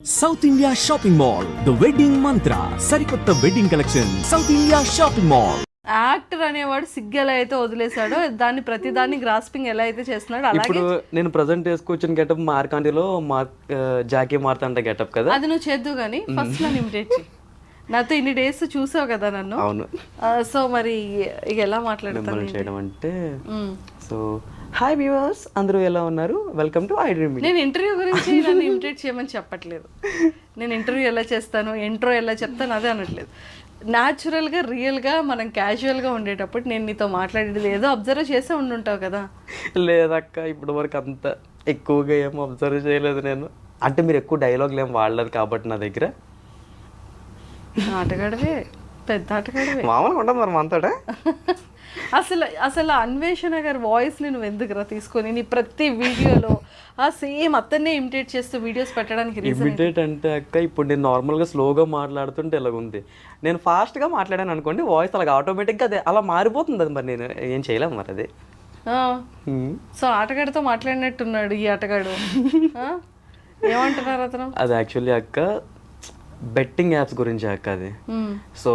South India shopping mall the wedding Mantra సరికొత్త wedding collection south India shopping mall actor అనేవాడు సిగ్గు ఎలా అయితే వదిలేశాడో. దాన్ని ప్రతి దాన్ని గ్రాస్పింగ్ ఎలా అయితే చేస్తున్నాడో అలాగే ఇప్పుడు నేను ప్రజెంట్ వేసుకొచ్చిన గెటప్ మార్కాంటిలో మార్ ఆ, జాకీ మార్తాంట గెటప్ కదా? అది నువ్వు చేద్దు కానీ ఫస్ట్ నన్ను ఇమిటేట్ చేయి నాతో ఇన్ని డేస్ చూసావు కదా నన్ను? అవును. సో మరి ఇక ఎలా మాట్లాడతాను మిమ్మల్ని చేయడం అంటే. సో హాయ్ వ్యూవర్స్ అందరూ ఎలా ఉన్నారు? వెల్కమ్ టు ఐ డ్రీమ్ నేను ఇంటర్వ్యూ గురించి నన్ను ఇమిటేట్ చేయమని చెప్పట్లేదు. నేను ఇంటర్వ్యూ ఎలా చేస్తాను ఇంట్రో ఎలా చెప్తాను అదే అనట్లేదు. న్యాచురల్గా రియల్గా మనం క్యాజువల్గా ఉండేటప్పుడు నేను నీతో మాట్లాడేది ఏదో అబ్జర్వ్ చేసే ఉండుంటావు కదా. లేదక్క ఇప్పటి వరకు అంత ఎక్కువగా ఏం అబ్జర్వ్ చేయలేదు నేను. అంటే మీరు ఎక్కువ డైలాగ్లు ఏం వాడలేదు కాబట్టి నా దగ్గర. ఆటగాడవే పెద్ద ఆటగాడవే. మామూలుగా ఉండదు మరి మనతోటే. అసలు అసలు అన్వేషణ గారి వాయిస్ నేను ఎందుకురా తీసుకొని నీ ప్రతి వీడియోలో ఆ సేమ్ అతన్నే ఇమిటేట్ చేస్తూ వీడియోస్ పెట్టడానికి ఇమిటేట్ అంటే అక్క ఇప్పుడు నేను నార్మల్గా స్లోగా మాట్లాడుతుంటే ఇలాగ ఉంది నేను ఫాస్ట్గా మాట్లాడాను అనుకోండి వాయిస్ అలాగ ఆటోమేటిక్గా అదే అలా మారిపోతుంది అది మరి నేను ఏం చేయలేము మరి అది. సో ఆటగాడితో మాట్లాడినట్టున్నాడు ఈ ఆటగాడు? ఏమంటున్నారు అతను? అది యాక్చువల్లీ అక్క బెట్టింగ్ యాప్స్ గురించి అక్క అది. సో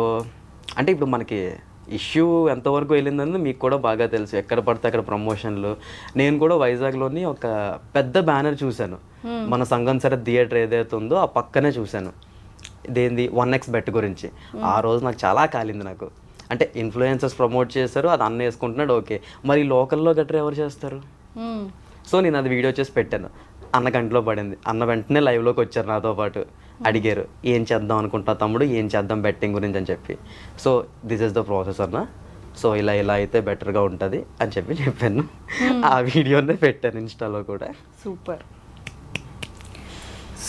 అంటే ఇప్పుడు మనకి ఇష్యూ ఎంతవరకు వెళ్ళిందని మీకు కూడా బాగా తెలుసు. ఎక్కడ పడితే అక్కడ ప్రమోషన్లు. నేను కూడా వైజాగ్లోని ఒక పెద్ద బ్యానర్ చూశాను. మన సంగం సరే థియేటర్ ఏదైతే ఉందో ఆ పక్కనే చూశాను. ఇదేంది? వన్ ఎక్స్ బెట్ గురించి. ఆ రోజు నాకు చాలా కాలింది నాకు. అంటే ఇన్ఫ్లుయెన్సర్స్ ప్రమోట్ చేశారు అది అన్న వేసుకుంటున్నాడు ఓకే. మరి లోకల్లో గట్రా ఎవరు చేస్తారు. సో నేను అది వీడియో చేసి పెట్టాను. అన్న గంటలో పడింది. అన్న వెంటనే లైవ్లోకి వచ్చారు నాతో పాటు. అడిగారు ఏం చేద్దాం అనుకుంటా తమ్ముడు? ఏం చేద్దాం బెట్టింగ్ గురించి? అని చెప్పి. So this is the process అన్న సో ఇలా ఇలా అయితే బెటర్గా ఉంటుంది అని చెప్పి చెప్పాను. ఆ వీడియోనే పెట్టాను ఇన్స్టాలో కూడా. సూపర్.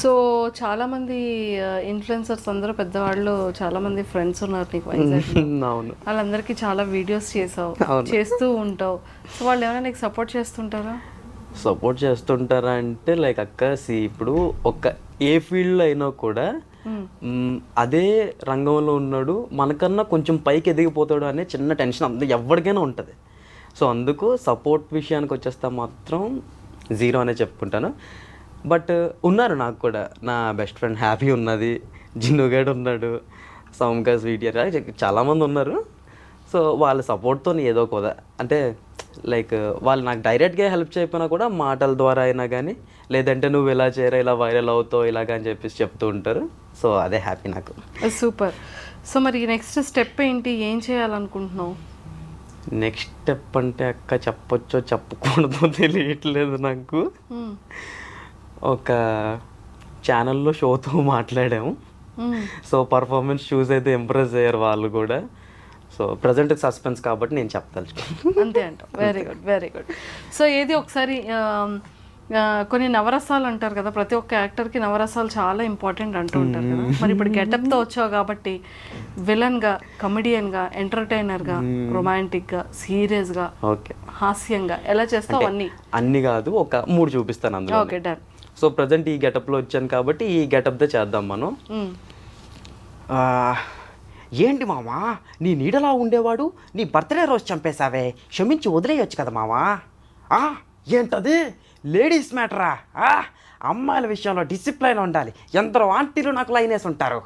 సో చాలా మంది ఇన్ఫ్లుయెన్సర్స్ అందరూ పెద్దవాళ్ళు చాలా మంది ఫ్రెండ్స్ ఉన్నారు నీకు వైజాగ్ అవును. వాళ్ళందరికీ చాలా వీడియోస్ చేసావు. చేస్తూ ఉంటావు. సో వాళ్ళు ఏమైనా నీకు సపోర్ట్ చేస్తుంటారా? సపోర్ట్ చేస్తుంటారా అంటే లైక్ అక్క సి ఇప్పుడు ఒక ఏ ఫీల్డ్లో అయినా కూడా అదే రంగంలో ఉన్నాడు. మనకన్నా కొంచెం పైకి ఎదిగిపోతాడు అనే చిన్న టెన్షన్ అంత ఎవరికైనా ఉంటుంది. సో అందుకు సపోర్ట్ విషయానికి వచ్చేస్తే మాత్రం జీరో అనే చెప్పుకుంటాను. బట్ ఉన్నారు నాకు కూడా. నా బెస్ట్ ఫ్రెండ్ హ్యాపీ ఉన్నది. జిన్నుగాడు ఉన్నాడు. సౌమ్కా స్వీట్ చాలామంది ఉన్నారు. సో వాళ్ళ సపోర్ట్తో ఏదో కూడా అంటే లైక్ వాళ్ళు నాకు డైరెక్ట్గా హెల్ప్ చేయకపోయినా కూడా మాటల ద్వారా అయినా కానీ లేదంటే నువ్వు ఇలా చేయరా ఇలా వైరల్ అవుతావు ఇలాగ అని చెప్పేసి చెప్తూ ఉంటారు. సో అదే హ్యాపీ నాకు. సూపర్. సో మరి నెక్స్ట్ స్టెప్ ఏంటి? ఏం చేయాలనుకుంటున్నావు? నెక్స్ట్ స్టెప్ అంటే అక్క చెప్పొచ్చో చెప్పకూడదో తెలియట్లేదు నాకు. మ్మ్. ఒక ఛానల్లో షోతో మాట్లాడాము. మ్మ్. సో పర్ఫార్మెన్స్ చూస్ అయితే ఇంప్రెస్ అయ్యారు వాళ్ళు కూడా. సో ప్రజెంట్ సస్పెన్స్ కాబట్టి నేను చెప్పదలుచుకున్నాను. అంతే అంట very good very good so ఏది ఒకసారి ఆ, కొన్ని నవరసాలు అంటారు కదా ప్రతి ఒక్క యాక్టర్కి నవరసాలు చాలా ఇంపార్టెంట్ అంటూ ఉంటారు కదా. మరి ఇప్పుడు గెటప్తో వచ్చావు కాబట్టి విలన్గా కమెడియన్గా ఎంటర్టైనర్గా రొమాంటిక్గా సీరియస్గా ఓకే. హాస్యంగా ఎలా చేస్తావు అన్నీ? అన్ని కాదు ఒక మూడు చూపిస్తాను అందులో ఓకే డన్ సో ప్రజెంట్ ఈ గెటప్లో వచ్చాను కాబట్టి ఈ గెటప్తో చేద్దాం మనం. ఏంటి మామా? నీ నీడలా ఉండేవాడు నీ బర్త్డే రోజు చంపేశావే. క్షమించి వదిలేయొచ్చు కదా మామా? ఆ, ఏంటది? లేడీస్ మ్యాటరా అమ్మాయిల విషయంలో డిసిప్లైన్ ఉండాలి. ఎందరో ఆంటీలు నాకు లైన్ వేసి ఉంటారు.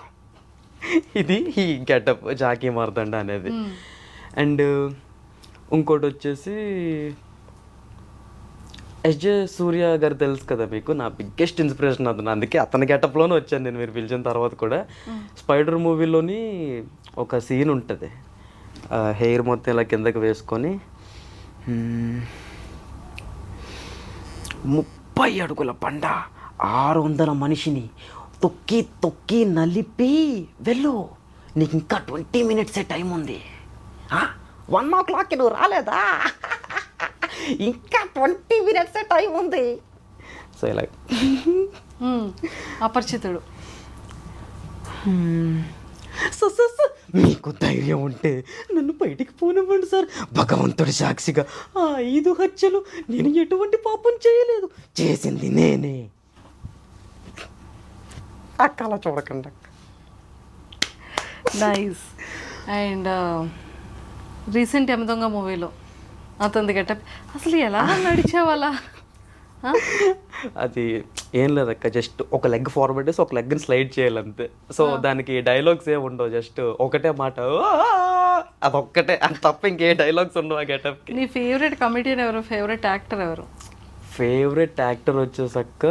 ఇది ఈ గెటప్ జాకీ మార్దండ అనేది. అండ్ ఇంకోటి వచ్చేసి ఎస్జే సూర్య గారు తెలుసు కదా మీకు? నా బిగ్గెస్ట్ ఇన్స్పిరేషన్ అతను అందుకే అతని గెటప్లోనే వచ్చాను నేను. మీరు పిలిచిన తర్వాత కూడా. స్పైడర్ మూవీలోని ఒక సీన్ ఉంటుంది. హెయిర్ మొత్తం ఇలా కిందకి వేసుకొని ముప్పై అడుగుల పండ ఆరు వందల మనిషిని తొక్కి తొక్కి నలిపి వెళ్ళు. నీకు ఇంకా ట్వంటీ మినిట్సే టైం ఉంది వన్ ఓ క్లాక్కి నువ్వు రాలేదా? ఇంకా ట్వంటీ మినిట్సే టైం ఉంది సో ఇలా అపరిచితుడు. సార్ సార్ మీకు ధైర్యం ఉంటే నన్ను బయటికి పోనివ్వండి సార్. భగవంతుడి సాక్షిగా ఆ ఐదు హత్యలు నేను ఎటువంటి పాపం చేయలేదు. చేసింది నేనే. అక్క అలా చూడకండి అక్క. నైస్ అండ్ రీసెంట్ ఎమదొంగ మూవీలో అతనిది గెటప్. అసలు ఎలా నడిచేవాళ్ళ అది ఏం లేదక్క జస్ట్ ఒక లెగ్ ఫార్వర్డ్ వేసి ఒక లెగ్ని స్లైడ్ చేయాలంతే. సో దానికి డైలాగ్స్ ఏమి ఉండవు జస్ట్ ఒకటే మాట! అదొక్కటే అది తప్ప ఇంకే డైలాగ్స్ ఉండవు ఆ నీ ఫేవరెట్ కమిడియన్ ఎవరు? ఫేవరెట్ యాక్టర్ ఎవరు? ఫేవరెట్ యాక్టర్ వచ్చేసక్క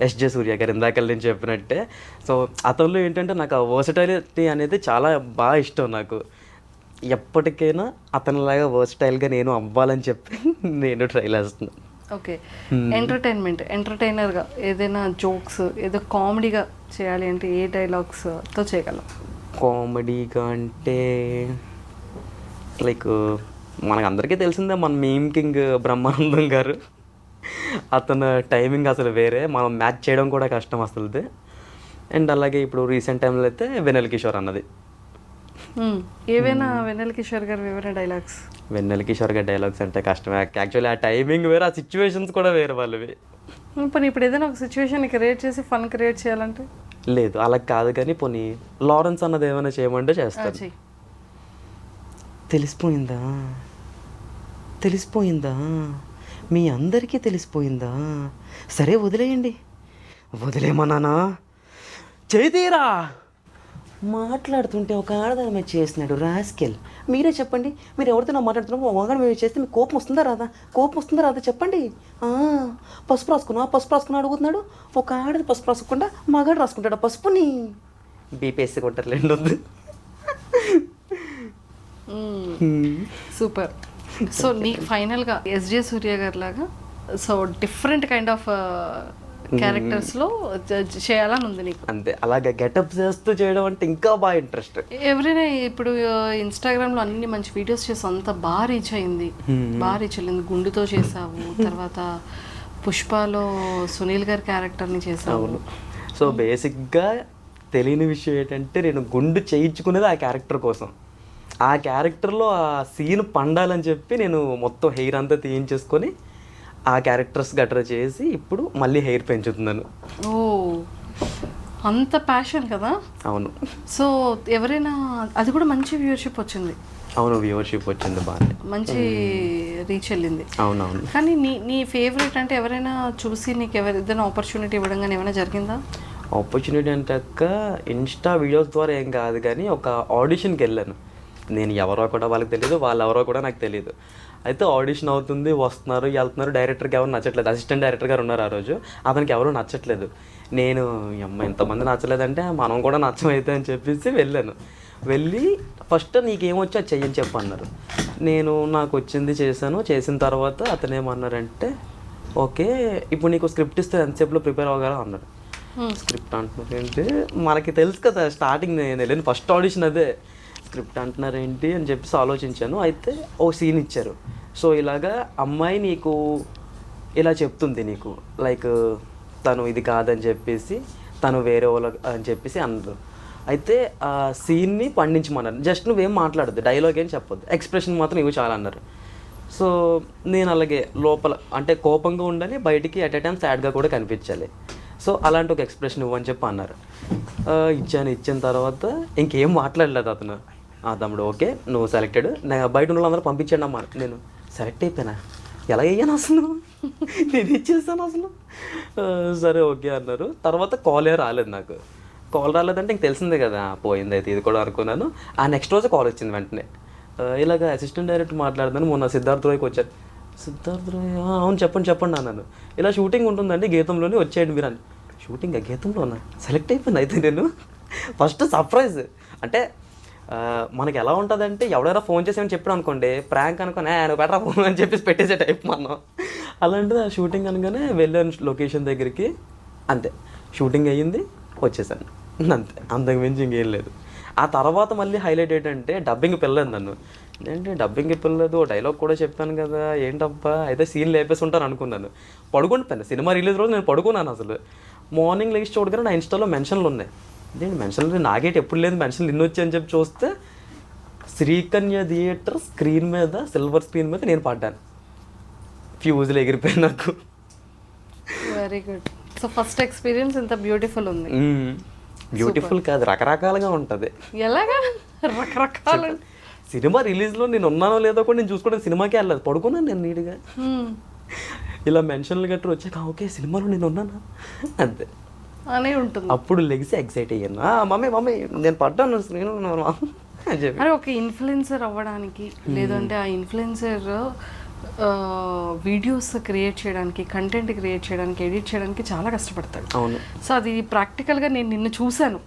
ఎస్జే సూర్య గారు ఇందాక నేను చెప్పినట్టే. సో అతనిలో ఏంటంటే నాకు ఆ వర్సటైలిటీ అనేది చాలా బాగా ఇష్టం నాకు. ఎప్పటికైనా అతనిలాగా వర్సటైల్గా నేను అవ్వాలని చెప్పి నేను ట్రై చేస్తున్నాను ఓకే. ఎంటర్టైన్మెంట్ ఎంటర్టైనర్గా ఏదైనా జోక్స్ ఏదో కామెడీగా చేయాలి అంటే ఏ డైలాగ్స్తో చేయగలం? కామెడీగా అంటే లైక్ మనకు అందరికీ తెలిసిందే మన మీమ్ కింగ్ బ్రహ్మానందం గారు. అతను టైమింగ్ అసలు వేరే మనం మ్యాచ్ చేయడం కూడా కష్టం అసలుది. అండ్ అలాగే ఇప్పుడు రీసెంట్ టైంలో అయితే వెనెల్ కిషోర్ అన్నది. మ్మ్. ఏవైనా వెన్నెల కిషోర్ గారు ఏవైనా డైలాగ్స్ వెన్నెల కిషోర్ గారి డైలాగ్స్ అంటే కష్టం యాక్చువల్లీ ఆ టైమింగ్ వేరే ఆ సిచ్యువేషన్స్ కూడా వేరే వాళ్ళవి. ఇప్పుడు ఇప్పుడు ఏదైనా ఒక సిచ్యువేషన్ క్రియేట్ చేసి ఫన్ క్రియేట్ చేయాలంటే? లేదు అలా కాదు కానీ పోనీ లారెన్స్ అన్నది ఏమైనా చేయమంటే చేస్తాను తెలిసిపోయిందా? తెలిసిపోయిందా? మీ అందరికీ తెలిసిపోయిందా? సరే వదిలేయండి. వదిలేమన్నానా చేతీరా మాట్లాడుతుంటే ఒక ఆడదాని మీద చేసినాడు రాస్కెల్. మీరే చెప్పండి మీరు ఎవరితో మాట్లాడుతున్నారు మగాడు మీద చేస్తే మీకు కోపం వస్తుందా రాదా? కోపం వస్తుందా రాదా? చెప్పండి. ఆ, పసుపు రాసుకున్నా పసుపు రాసుకున్నా అడుగుతున్నాడు. ఒక ఆడది పసుపు రాసుకుంటా మగాడు రాసుకుంటాడు ఆ పసుపుని. బీపీఎస్సీ కొట్టారు రెండు వద్దు. సూపర్. సో నీకు ఫైనల్గా ఎస్జే సూర్య గారి లాగా సో డిఫరెంట్ కైండ్ ఆఫ్ క్యారెక్టర్స్లో చేయాలని ఉంది నీకు. అంతే. అలాగే గెటప్ చేస్తూ చేయడం అంటే ఇంకా బాగా ఇంట్రెస్ట్. ఎవరైనా ఇప్పుడు ఇన్స్టాగ్రామ్లో అన్ని మంచి వీడియోస్ చేసి అంత బాగా రీచ్ అయింది. బాగా రీచ్ అయింది గుండుతో చేసావు. తర్వాత పుష్పలో సునీల్ గారి క్యారెక్టర్ని చేసావు. సో బేసిక్గా తెలియని విషయం ఏంటంటే నేను గుండు చేయించుకునేది ఆ క్యారెక్టర్ కోసం. ఆ క్యారెక్టర్లో ఆ సీన్ పండాలని చెప్పి నేను మొత్తం హెయిర్ అంతా తీయించేసుకొని ఆ క్యారెక్టర్స్ గట్రా చేసి ఇప్పుడు మళ్ళీ హెయిర్ పెంచుతున్నాను. ఓ అంత ప్యాషన్ కదా? అవును. సో ఎవరైనా అది కూడా మంచి వ్యూవర్షిప్ వచ్చింది. అవును వ్యూవర్షిప్ వచ్చింది బాగానే మంచి రీచ్ వెళ్ళింది. అవునవును. కానీ నీ నీ ఫేవరెట్ అంటే ఎవరైనా చూసి నీకు ఎవరు ఏదైనా ఆపర్చునిటీ ఇవ్వడం కానీ ఏమైనా జరిగిందా? ఆపర్చునిటీ అంటే అక్క ఇన్స్టా వీడియోస్ ద్వారా ఏం కాదు కానీ ఒక ఆడిషన్కి వెళ్ళాను. నేను ఎవరో కూడా వాళ్ళకి తెలియదు వాళ్ళు ఎవరో కూడా నాకు తెలియదు అయితే ఆడిషన్ అవుతుంది వస్తున్నారు వెళ్తున్నారు. డైరెక్టర్కి ఎవరు నచ్చట్లేదు. అసిస్టెంట్ డైరెక్టర్ గారు ఉన్నారు ఆ రోజు. అతనికి ఎవరు నచ్చట్లేదు. నేను "ఈ అమ్మ ఇంతమంది నచ్చలేదంటే మనం కూడా నచ్చమైతే అని చెప్పేసి వెళ్ళాను. వెళ్ళి ఫస్ట్ నీకేమొచ్చో అది చెయ్యని చెప్పు అన్నారు. నేను నాకు వచ్చింది చేశాను. చేసిన తర్వాత అతను ఏమన్నారంటే ఓకే ఇప్పుడు నీకు స్క్రిప్ట్ ఇస్తే ఎంతసేపులో ప్రిపేర్ అవ్వగలరా అన్నాడు. స్క్రిప్ట్ అంటున్నారు ఏంటి మనకి తెలుసు కదా స్టార్టింగ్ నేను వెళ్ళిన. ఫస్ట్ ఆడిషన్ అదే. స్క్రిప్ట్ అంటున్నారు ఏంటి అని చెప్పేసి ఆలోచించాను. అయితే ఓ సీన్ ఇచ్చారు. సో ఇలాగా అమ్మాయి నీకు ఇలా చెప్తుంది నీకు. లైక్ తను ఇది కాదని చెప్పేసి తను వేరే వాళ్ళ అని చెప్పేసి అన్నారు. అయితే ఆ సీన్ని పండించమన్నారు. జస్ట్ నువ్వేం మాట్లాడద్దు డైలాగ్ ఏం చెప్పొద్దు. ఎక్స్ప్రెషన్ మాత్రం ఇవి చాలా అన్నారు. సో నేను అలాగే లోపల అంటే కోపంగా ఉండాలి బయటికి అట్ ఎ టైం సాడ్గా కూడా కనిపించాలి. సో అలాంటి ఒక ఎక్స్ప్రెషన్ ఇవ్వని చెప్పి అన్నారు. ఇచ్చాను. ఇచ్చిన తర్వాత ఇంకేం మాట్లాడలేదు అతను. తమ్ముడు ఓకే నువ్వు సెలెక్టెడ్ నేను బయట ఉన్న వాళ్ళందరూ పంపించండి అమ్మా. నేను సెలెక్ట్ అయిపోయినా. ఎలా అయ్యాను అసలు? నేను ఇచ్చేసాను అసలు? సరే ఓకే అన్నారు. తర్వాత కాలే రాలేదు నాకు. కాల్ రాలేదంటే ఇంక తెలిసిందే కదా పోయింది అయితే ఇది కూడా అనుకున్నాను. ఆ నెక్స్ట్ రోజే కాల్ వచ్చింది వెంటనే. ఇలాగ అసిస్టెంట్ డైరెక్టర్ మాట్లాడదాను మొన్న సిద్ధార్థ్ రాయ్కి వచ్చారు. సిద్ధార్థ్ రాయ్? అవును చెప్పండి చెప్పండి అన్నాను. ఇలా షూటింగ్ ఉంటుందండి గీతంలోనే వచ్చేయండి మీరు అని. షూటింగ్ ఆ గీతంలోనా? సెలెక్ట్ అయిపోయింది అయితే నేను? ఫస్ట్ సర్ప్రైజ్ అంటే మనకి ఎలా ఉంటుందంటే ఎవడైనా ఫోన్ చేసి చెప్పాడు అనుకోండి ప్రాంక్ అనుకోని ఆయన బెటర్ ఫోన్? అని చెప్పేసి పెట్టేసే టైప్ మనం. అలాంటిది ఆ షూటింగ్ అనగానే వెళ్ళాను లొకేషన్ దగ్గరికి. అంతే. షూటింగ్ అయ్యింది వచ్చేసాను. అంతే. అంతకు మించి ఇంకేం లేదు. ఆ తర్వాత మళ్ళీ హైలైట్ ఏంటంటే డబ్బింగ్ పిల్లలేదు నన్ను. ఏంటి డబ్బింగ్ పిల్లలేదు డైలాగ్ కూడా చెప్పాను కదా ఏంటబ్బా? అయితే సీన్ లేపేసి ఉంటాను అనుకున్నాను. పడుకుంటాను సినిమా రిలీజ్ రోజు నేను పడుకున్నాను అసలు. మార్నింగ్ లెక్స్ చూడగానే నా ఇన్స్టాలో మెన్షన్లు ఉన్నాయి. ఇదేంటి మెన్షన్లు నాగేటి ఎప్పుడు లేదు. మెన్షన్లు నిన్ను వచ్చి అని చెప్పి చూస్తే శ్రీకన్య థియేటర్ స్క్రీన్ మీద సిల్వర్ స్క్రీన్ మీద నేను పడ్డాను. ఫ్యూజులు ఎగిరిపోయి నాకు. Very good so first experience ఇంత బ్యూటిఫుల్ ఉంది. బ్యూటిఫుల్ కాదు. రకరకాలుగా ఉంటుంది. ఎలాగా? రకరకాల. సినిమా రిలీజ్లో నేను ఉన్నానో లేదో కూడా నేను చూసుకోవడానికి సినిమాకి వెళ్ళలేదు. పడుకున్నాను నేను నీట్గా. ఇలా మెన్షన్లు గట్రా వచ్చాక "ఆ, ఓకే సినిమాలో నేను ఉన్నానా? అంతే. అనే ఉంటుంది. అప్పుడు లెగిసి ఎక్సైట్ అయ్యాను. "ఆ, మమ్మీ మమ్మీ నేను పడ్డాను చెప్పి. అరే ఒక ఇన్ఫ్లుయెన్సర్ అవ్వడానికి లేదంటే ఆ ఇన్ఫ్లుయెన్సర్ వీడియోస్ క్రియేట్ చేయడానికి కంటెంట్ క్రియేట్ చేయడానికి ఎడిట్ చేయడానికి చాలా కష్టపడతాడు. అవును. సో అది ప్రాక్టికల్గా నేను నిన్ను చూశాను.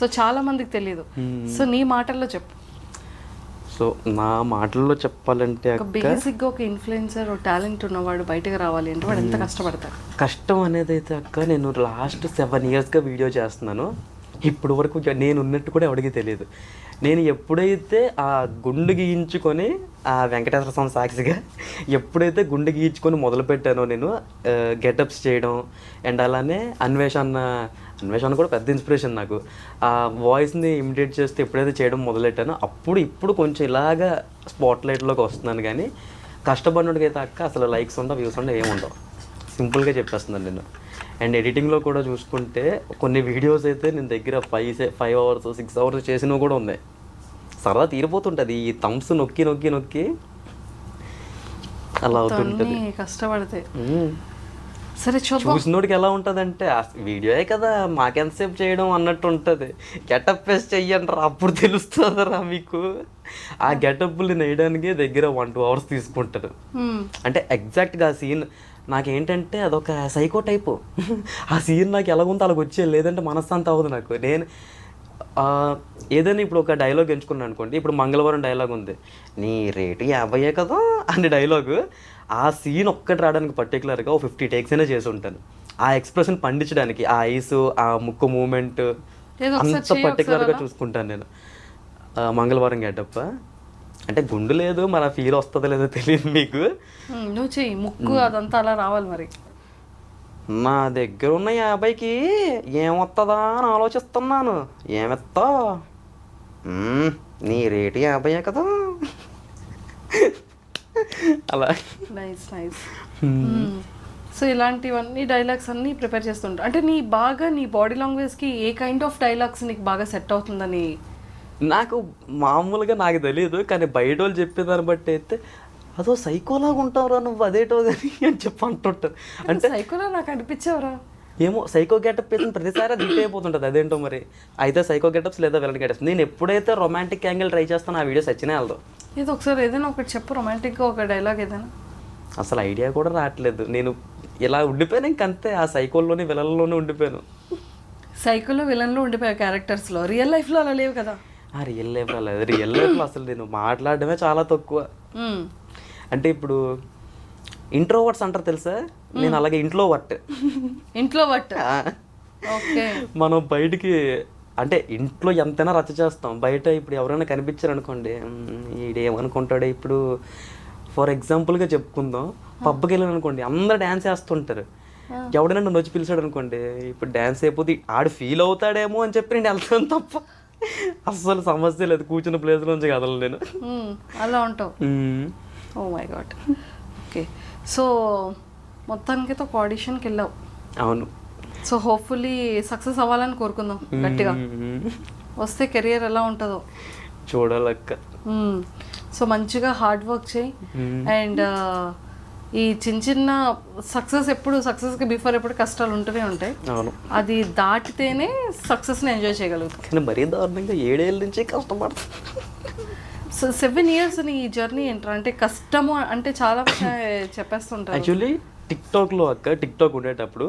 సో చాలా మందికి తెలియదు సో నీ మాటల్లో చెప్పు. సో నా మాటల్లో చెప్పాలంటే బేసిక్గా ఒక ఇన్ఫ్లుయెన్సర్ టాలెంట్ ఉన్నవాడు బయటకు రావాలి అంటే వాడు ఎంత కష్టపడతాడు? కష్టం అనేది అయితే అక్క నేను లాస్ట్ సెవెన్ ఇయర్స్గా వీడియో చేస్తున్నాను. ఇప్పుడు వరకు నేను ఉన్నట్టు కూడా ఎవరికి తెలియదు. నేను ఎప్పుడైతే ఆ గుండు గీయించుకొని ఆ వెంకటేశ్వర స్వామి సాక్షిగా ఎప్పుడైతే గుండె గీర్చుకొని మొదలు పెట్టానో నేను గెటప్స్ చేయడం అండ్ అలానే అన్వేషణ అన్వేషణ కూడా పెద్ద ఇన్స్పిరేషన్ నాకు. ఆ వాయిస్ని ఇమిటేట్ చేస్తే ఎప్పుడైతే చేయడం మొదలెట్టానో అప్పుడు ఇప్పుడు కొంచెం ఇలాగా స్పాట్ లైట్లోకి వస్తున్నాను కానీ కష్టపడినట్టుకైతే అక్క అసలు లైక్స్ ఉండవు వ్యూస్ ఉండవు ఏముండవు సింపుల్గా చెప్పేస్తున్నాను నేను. అండ్ ఎడిటింగ్లో కూడా చూసుకుంటే కొన్ని వీడియోస్ అయితే నేను దగ్గర five five hours six hours చేసినవి కూడా ఉన్నాయి. సరదా తీరిపోతుంటుంది. ఈ థమ్స్ నొక్కి నొక్కి నొక్కి అలా అవుతుంటుంది. కష్టపడితే. సరే చూసినోడికి ఎలా ఉంటుందంటే ఆ వీడియోయే కదా మాకెంతసేపు చేయడం అన్నట్టు ఉంటుంది గెటప్ వేసి చెయ్యండి రా అప్పుడు తెలుస్తుందిరా మీకు. ఆ గెటప్లు వేయడానికి దగ్గర వన్ టూ అవర్స్ తీసుకుంటారు. అంటే ఎగ్జాక్ట్గా ఆ సీన్ నాకేంటంటే అదొక సైకో టైపు. ఆ సీన్ నాకు ఎలాగుందో అలాగ వచ్చే లేదంటే మనశ్శాంతి అవ్వదు నాకు. నేను ఏదైనా ఇప్పుడు ఒక డైలాగ్ ఎంచుకున్నాను అనుకోండి ఇప్పుడు మంగళవారం డైలాగ్ ఉంది. నీ రేటు యాభైయే కదా అనే డైలాగు ఆ సీన్ ఒక్కటి రావడానికి పర్టికులర్గా ఒక ఫిఫ్టీ టేక్స్ అయినా చేసి ఉంటాను. ఆ ఎక్స్ప్రెషన్ పండించడానికి ఆ ఐస్ ఆ ముక్కు మూమెంట్ అంత పర్టికులర్గా చూసుకుంటాను నేను. మంగళవారం గెటప్ప అంటే గుండు లేదు మన ఫీల్ వస్తుందో లేదో తెలియదు మీకు. నువ్వు చెయ్యి. ముక్కు అదంతా అలా రావాలి మరి. నా దగ్గర ఉన్న యాభైకి ఏమొస్తుందా అని ఆలోచిస్తున్నాను. ఏమెత్తా? నీ రేటు యాభైయే కదా. అలా. Nice nice so. ఇలాంటివన్నీ డైలాగ్స్ అన్నీ ప్రిపేర్ చేస్తుంటా. అంటే నీ బాగా నీ బాడీ లాంగ్వేజ్కి ఏ కైండ్ ఆఫ్ డైలాగ్స్ నీకు బాగా సెట్ అవుతుందని? నాకు మామూలుగా నాకు తెలియదు కానీ బయట వాళ్ళు చెప్పేదాన్ని బట్టి అయితే అదో సైకోలాగా ఉంటావురా నువ్వు అదేటో కానీ అని చెప్పి అంటుంటారు. అంటే సైకోలా నాకు అనిపించావురా. ఏమో సైకో గెటప్ వేసిన ప్రతిసారి అది హిట్ అయిపోతుంటుంది అదేంటో మరి. అయితే సైకో గెటప్స్ లేదా విలన్ గెటప్స్. నేను ఎప్పుడైతే రొమాంటిక్ యాంగిల్ ట్రై చేస్తానో ఆ వీడియోస్ వచ్చినా వెళ్దాం ఏదో ఒకసారి ఏదైనా ఒకటి చెప్పు రొమాంటిక్గా ఒక డైలాగ్ ఏదైనా. అసలు ఐడియా కూడా రావట్లేదు. నేను ఇలా ఉండిపోయాను ఇంకంతే ఆ సైకోల్లోనే విలన్లోనే ఉండిపోయాను. సైకోలో విలన్లో ఉండిపోయావు క్యారెక్టర్స్లో రియల్ లైఫ్లో అలా లేవు కదా. ఆ రియల్ లైఫ్ రాలేదు రియల్ లైఫ్లో అసలు నేను మాట్లాడడమే చాలా తక్కువ. అంటే ఇప్పుడు ఇంట్రోవర్ట్స్ అంటారు తెలుసా? నేను అలాగే ఇంట్లో వర్ట్ ఇంట్లో ఓకే. మనం బయటికి అంటే ఇంట్లో ఎంతైనా రచ్చ చేస్తాం. బయట ఇప్పుడు ఎవరైనా కనిపించారు అనుకోండి ఈడేమనుకుంటాడో ఇప్పుడు ఫర్ ఎగ్జాంపుల్గా చెప్పుకుందాం. పబ్కి వెళ్ళాను అనుకోండి అందరు డ్యాన్స్ వేస్తుంటారు ఎవడైనా నన్ను వచ్చి పిలిచాడు అనుకోండి ఇప్పుడు డ్యాన్స్ అయిపోతే ఆడు ఫీల్ అవుతాడేమో అని చెప్పి నేను వెళ్తాను తప్ప అస్సలు సమస్య లేదు. కూర్చున్న ప్లేస్ నుంచి కదలను నేను. అలా ఉంటావు. Oh my god okay so మొత్తానికి ఒక ఆడిషన్కి వెళ్ళావు. అవును. సో హోప్ఫుల్లీ సక్సెస్ అవ్వాలని కోరుకుందాం గట్టిగా. వస్తే కెరియర్ ఎలా ఉంటుందో. చూడాలక్క. సో మంచిగా హార్డ్ వర్క్ చేయి. అండ్ ఈ చిన్న చిన్న సక్సెస్ ఎప్పుడు సక్సెస్కి బిఫోర్ ఎప్పుడు కష్టాలు ఉంటూనే ఉంటాయి. అవును. అది దాటితేనే సక్సెస్ని ఎంజాయ్ చేయగలుగుతాం. కానీ మరీ దారుణంగా ఏడేళ్ళ నుంచి కష్టపడుతుంది సో సెవెన్ ఇయర్స్ నీ జర్నీ ఏంట్రా? అంటే కష్టము అంటే చాలా చెప్పేస్తుంటారు. యాక్చువల్లీ టిక్టాక్లో అక్క టిక్టాక్ ఉండేటప్పుడు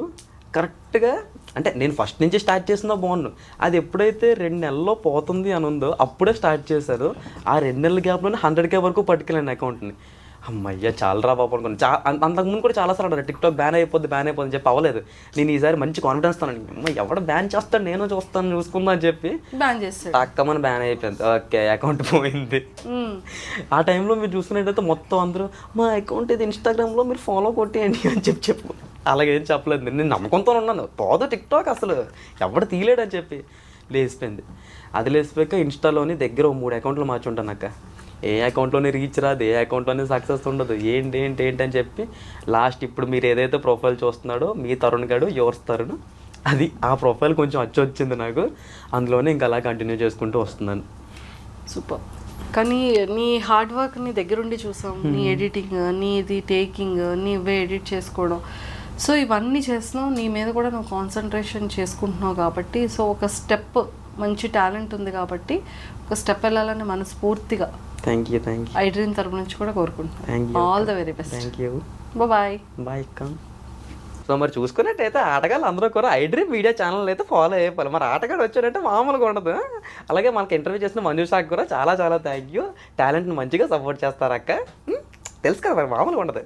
కరెక్ట్గా అంటే నేను ఫస్ట్ నుంచి స్టార్ట్ చేసినా బాగుండు. అది ఎప్పుడైతే రెండు నెలల్లో పోతుంది అని ఉందో అప్పుడే స్టార్ట్ చేశారు. ఆ రెండు నెలల గ్యాప్లోనే హండ్రెడ్ కే వరకు పట్టుకెళ్ళాను అకౌంట్ని అమ్మయ్య చాలా రా బాబు అనుకున్నాను చా అంతకుముందు కూడా చాలా సార్లు అన్నారు టిక్టాక్ బ్యాన్ అయిపోద్ది బ్యాన్ అయిపోద్ది అని చెప్పి అవ్వలేదు. నేను ఈసారి మంచి కాన్ఫిడెన్స్ తాను అమ్మ ఎవడ బ్యాన్ చేస్తాడు? నేను చూస్తాను చూసుకుందా అని చెప్పి బ్యాన్ చేస్తాడు. టక్కమని బ్యాన్ అయిపోయింది. ఓకే అకౌంట్ పోయింది. ఆ టైంలో మీరు చూసుకున్నట్టయితే మొత్తం అందరూ మా అకౌంట్ ఇది ఇన్స్టాగ్రామ్లో మీరు ఫాలో కొట్టేయండి అని చెప్పి చెప్పు. అలాగేం చెప్పలేదు. నేను నమ్మకంతో ఉన్నాను. పోదు టిక్ టాక్ అసలు. ఎవడు తీయలేడని చెప్పి లేచిపోయింది. అది లేచిపోయాక ఇన్స్టాలోని దగ్గర మూడు అకౌంట్లు మార్చి ఉంటాను అక్క. ఏ అకౌంట్లోనే రీచ్ రాదు ఏ అకౌంట్లోనే సక్సెస్ ఉండదు. ఏంటి ఏంటి ఏంటి అని చెప్పి లాస్ట్ ఇప్పుడు మీరు ఏదైతే ప్రొఫైల్ చూస్తున్నాడో మీ తరుణ్ గడు యువర్స్ తరుణ్ అది ఆ ప్రొఫైల్ కొంచెం అచ్చి వచ్చింది నాకు. అందులోనే ఇంకా అలా కంటిన్యూ చేసుకుంటూ వస్తున్నాను. సూపర్ కానీ నీ హార్డ్ వర్క్ నీ దగ్గరుండి చూసాం. నీ ఎడిటింగ్ నీది టేకింగ్ నీవే ఎడిట్ చేసుకోవడం. సో ఇవన్నీ చేస్తున్నావు. నీ మీద కూడా నువ్వు కాన్సన్ట్రేషన్ చేసుకుంటున్నావు కాబట్టి సో ఒక స్టెప్ మంచి టాలెంట్ ఉంది కాబట్టి ఒక స్టెప్ వెళ్ళాలని మనస్ఫూర్తిగా thank you thank you I dream తరపు నుంచి కూడా కోరుకుంటున్నాను. All the very best thank you bye bye అక్క. సో మరి చూసుకున్నట్టయితే ఆటగాళ్ళు అందరూ కూడా ఐడ్రీమ్ మీడియా ఛానల్ అయితే ఫాలో అయిపోవాలి. మరి ఆటగాడు వచ్చాడంటే మామూలుగా ఉండదు. అలాగే మనకి ఇంటర్వ్యూ చేసిన మంజుషాకి కూడా చాలా చాలా థ్యాంక్ యూ టాలెంట్ని మంచిగా సపోర్ట్ చేస్తారు అక్క. తెలుసు కదా మరి మామూలుగా ఉండదు.